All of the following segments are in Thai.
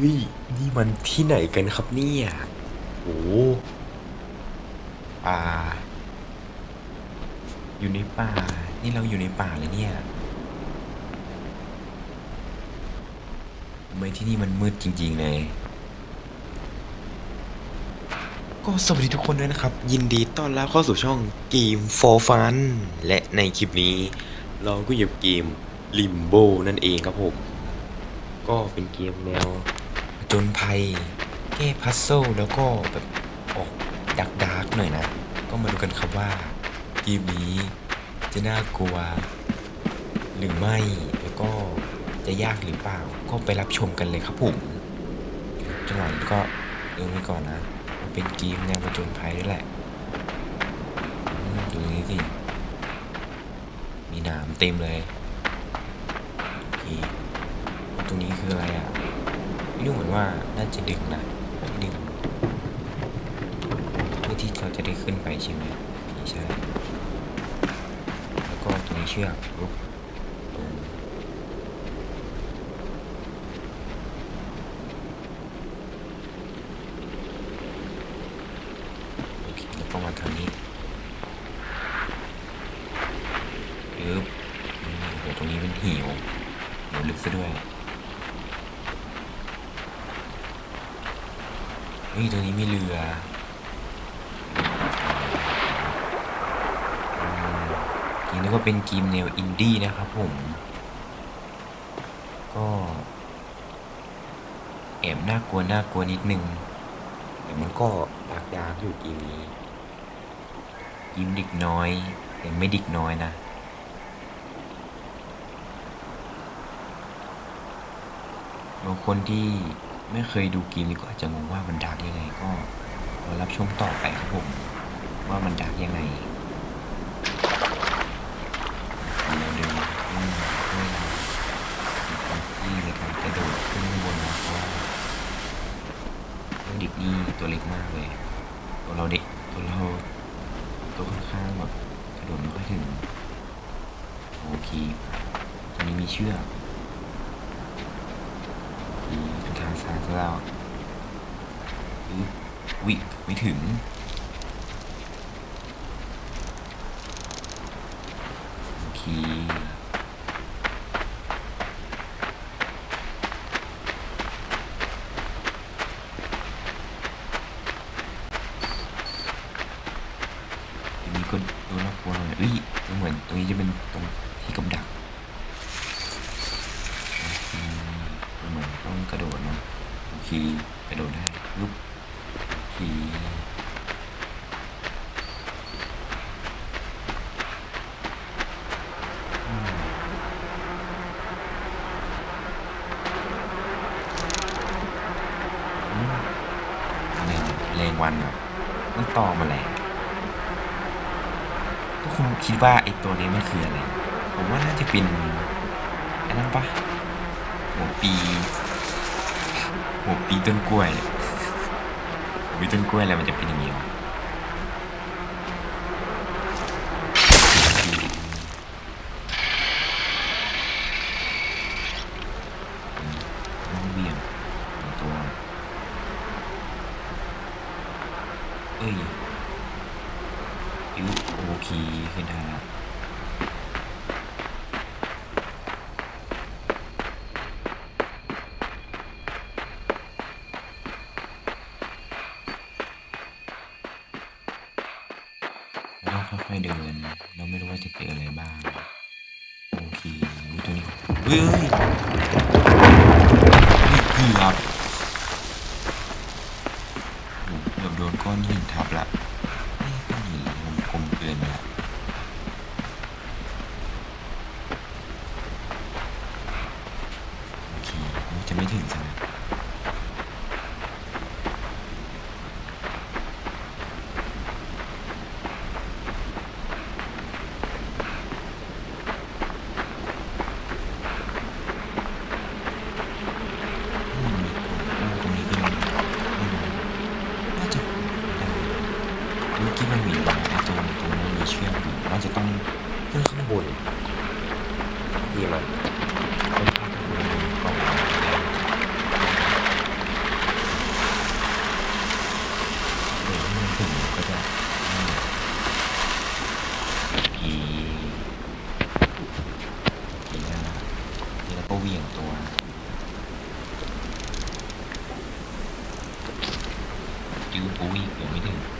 เฮ้ยนี่มันที่ไหนกันครับเนี่ยโอ้ป่า อยู่ในป่า นี่เราอยู่ในป่าเลยเนี่ยทำไมที่นี่มันมืดจริงๆเลย ก็สวัสดีทุกคนด้วยนะครับ ยินดีต้อนรับเข้าสู่ช่องเกม for fun และในคลิปนี้ เราก็อยู่กับเกม Limbo นั่นเองครับผม ก็เป็นเกมแนว จนภัย แก้พัซเซิลแล้วก็แบบออกดักดาร์กๆหน่อยนะ ก็มาดูกันครับว่าเกมนี้จะน่ากลัว หรือไม่แล้วก็จะยากหรือเปล่า ก็ไปรับชมกันเลยครับผมจังหวะนี้ก็เออไว้ก่อนนะมันเป็นเกมแนวผจญภัยด้วยแหละอืมดูนี้สิมีหนามเต็มเลยโอเคตรงนี้คืออะไรอะ ไม่รู้เหมือนว่าน่าจะดึงนะดึงเพื่อที่เราจะได้ขึ้นไปใช่ไหมใช่แล้วก็ตรงนี้เชือกปุ๊บตรงโอเคแล้วก็มาทางนี้ปึ๊บอืมโหตรงนี้เป็นหิวหิวลึกซะด้วยเฮ้ย ตรงนี้มีเรืออืมจริงๆแล้วก็เป็นเกมแนวอินดี้นะครับผม ก็แอบน่ากลัวน่ากลัวนิดนึง แต่มันก็ดาร์กดาร์กอยู่เกมนี้เกมด็กน้อยแต่ไม่ด็กน้อยนะบางคนที่ ไม่เคยดูเกมนี้ก็อาจะงงว่ามันดาร์กยังไงก็รอรับชมต่อไปครับผมว่ามันดาร์กยังไงเราเดินขึ้นเพื่อที่ในการกระโดดขึ้นบนนะเพราะว่าเด็กนี่ตัวเล็กมากเลย ตัวเราเด็กตัวเราตัวค่อนข้างแบบกระโดดไม่ค่อยถึงโอเคตอนนี้มีเชือก อื มเป็นทางซ้ายซะแล้ววิไม่ถึง โอเค ทีนี้ก็ดูน่ากลัวหน่อยเอ้ยดูเหมือนตรงนี้จะเป็นตรงที่กับดัก อืมเหมือนต้องกระโดดเนอะโอเคกระโดดได้ปุ๊บโอเคอืมอืมอะไรเนี่ยแรง วันเหรอมันต่อมาแรงทุกคนคิดว่าไอ้ตัวนี้มันคืออะไร ผมว่าน่าจะเป็นอันั่นปะหัวปีหัวปีต้นกล้วยหัวปีต้นกล้วยอะไรมันจะเป็นอย่างนี้วะน้องเบี่ยงตัว เอ้ยอิว โอเคขึ้นได้แล้วเราค่อยๆเดิน เราไม่รู้ว่าจะเจออะไรบ้าง โอเคตัวนี้เฮ้ยเฮ้ยเกือบโอ้เกือบโดนก้อนหินทับละ เวี่ยงตัว จิ้วปุ้ยเดี๋ไม่ถึง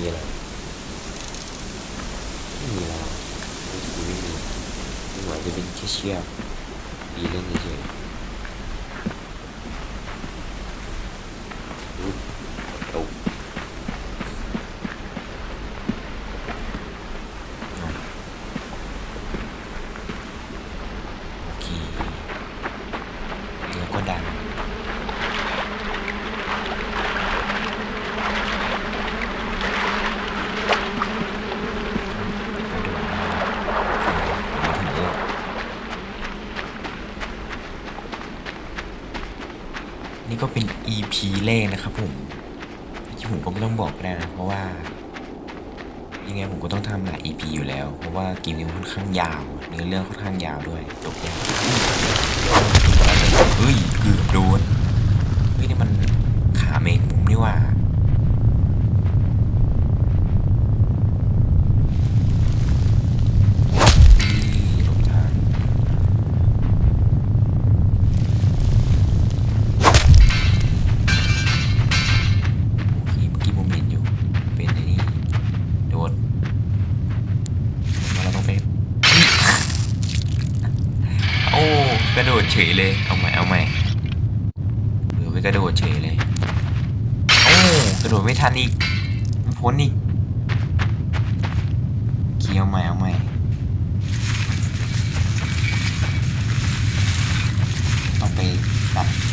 như là như là của bên này nhưng mà cái bên chia share đi lên như vậy. Đầu. Ok. Là con đàn. เลขนะครับผมที่ผมก็ไม่ต้องบอกแล้วนะ เพราะว่า ยังไงผมก็ต้องทำหลาย EP อยู่แล้ว เพราะว่าเกมนี้ค่อนข้างยาว เนื้อเรื่องค่อนข้างยาวด้วยจบยาก ยเลย เอาใหม่เอาใหม่หรือไปกระโดดเฉยเลยโอ้กระโดดไม่ทันอีกพ้นอีกเคียวใหม่เอาใหม่เอาไปตัด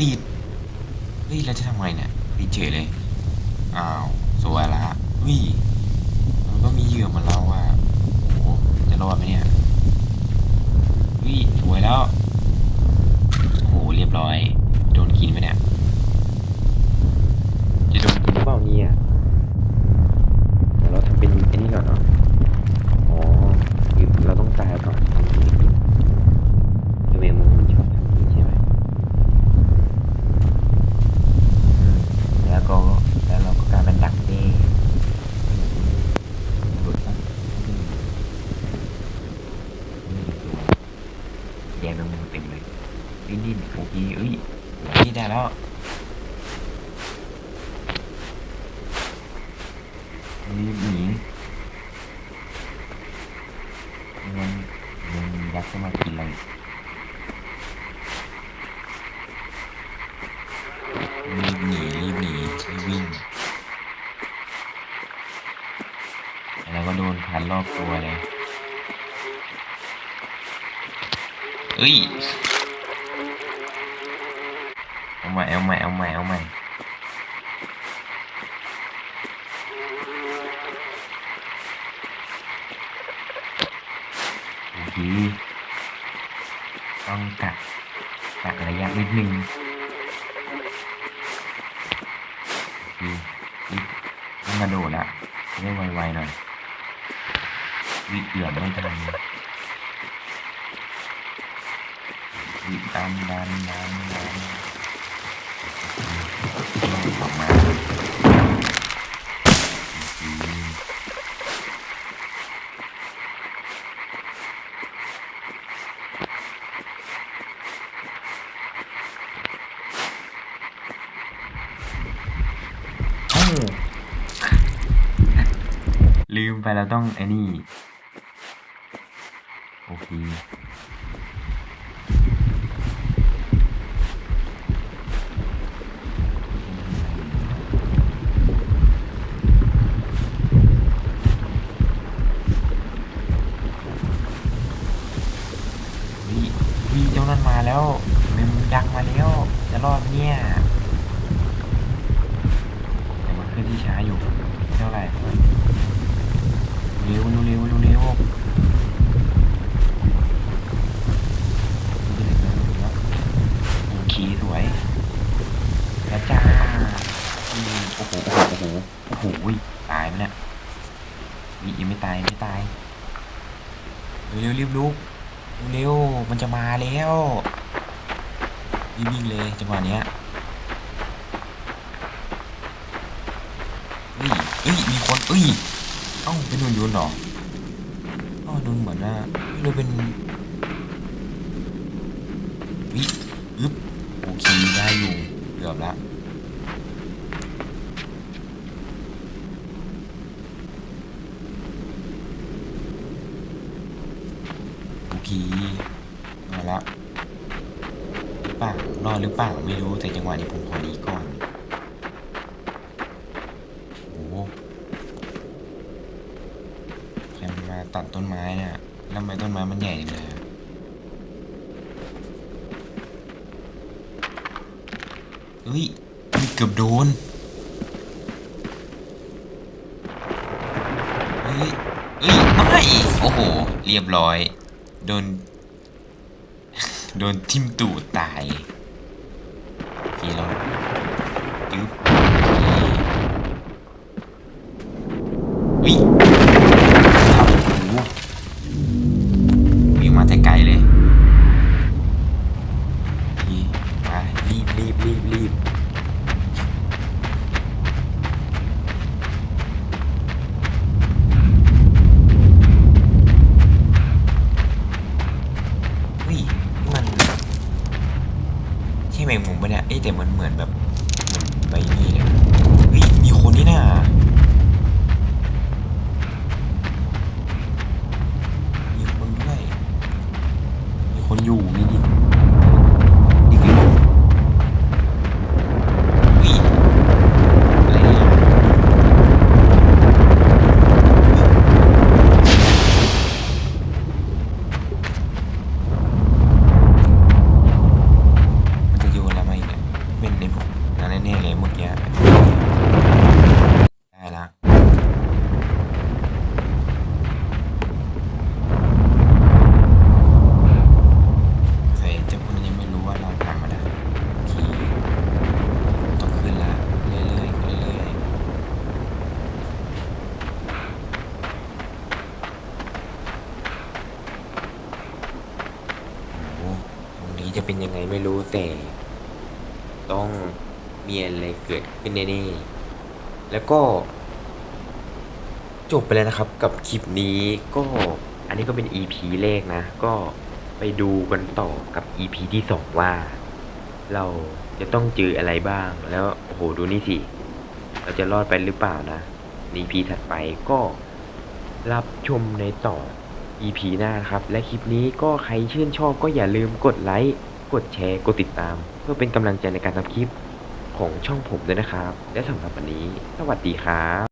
ติด อ้นี่โอเคเอ้ยนี่ได้แล้วนี่หนีมันมันยักษ์เข้ามากินอะไรรีบหนีรีบหนีรีบวิ่งแล้วก็โดนพันรอบตัวเลยเฮ้ยาใหม่เอาใหม่เอาใหม่โอเคต้องกัดกัดระยะนิดนึงโอเคนี่ต้องมาโดดละจะได้ไวๆหน่อยวิเกือบไม่ทันวิดันดันดันดัน ออกมาลืมไปเราต้องไอ้นี่ โอเค วิวิเจ้านั้นมาแล้วเมมยักษ์มาแล้ว จะรอดเนี่ยแต่มันขึ้นที่ช้าอยู่ เท่าไหร่ เร็วเร็วเร็วเร็วเร็วโอเคสวย แล้วจ้าอืมโอ้โห โอ้ โหโอ้โหโอ้โหตายไหมเนี่ยวิยังไม่ตายไม่ตาย เร็วๆรีบลุกเร็วมันจะมาแล้วรีบวิ่งเลยจังหวะเนี้ยเฮ้ยเฮ้ยมีคนเอ้ยเอ้าเป็นหุ่นยนหรอเอ้าดูเหมือนว่าดูเป็นวิอึ๊บโอเคได้อยู่เกือบละ โอเคมาละหรือเปล่ารอด หรือเปล่าไม่รู้แต่จังหวะนี้ผมขอดีก่อนโอ้โหใครมันมาตัดต้นไม้เนี่ยแล้วทำไมต้นไม้มันใหญ่จังเลยเฮ้ยเฮ้ยเกือบโดนเฮ้ยเฮ้ยไม่โอ้โห เรียบร้อย โดน โดนทิ่มตูดตาย เลยโอเคมารีบรีบรีบรีบเฮ้ยนี่มันใช่แมงมุมปะเนี่ยเอ้ยแต่มันเหมือนแบบเหมือนใบนี้เลยนะเฮ้ยมีคนนี่น่ะมีคนด้วย มี คนอยู่นี่ดินี่คือเฮ้ยอะไรเนี่ยมันจะโยนอะไรมาอีกเนี่ยเป็นในผมนั่นแน่ๆเลยเมื่อกี้ได้ละโอเคเจ้าคนนั้นยังไม่รู้ว่าเราทำมาได้โอเคต้องขึ้นละเรื่อยๆเรื่อยๆโอ้โหตรงนี้จะเป็นยังไงไม่รู้แต่ ต้องมีอะไรเกิด ขึ้นแน่ๆแล้วก็จบไปแล้วนะครับกับคลิปนี้ก็อันนี้ก็เป็น EP แรกนะ ก็ไปดูกันต่อกับ EP ที่สองว่า เราจะต้องเจออะไรบ้าง แล้วโอ้โหดูนี่สิ เราจะรอดไปหรือเปล่านะ EP ถัดไปก็รับชมในต่อ EP หน้านะครับ และคลิปนี้ก็ใครชื่นชอบก็อย่าลืมกดไลค์ กดแชร์ กดติดตาม เพื่อเป็นกำลังใจในการทำคลิป ของช่องผมด้วยนะครับ และสำหรับวันนี้ สวัสดีครับ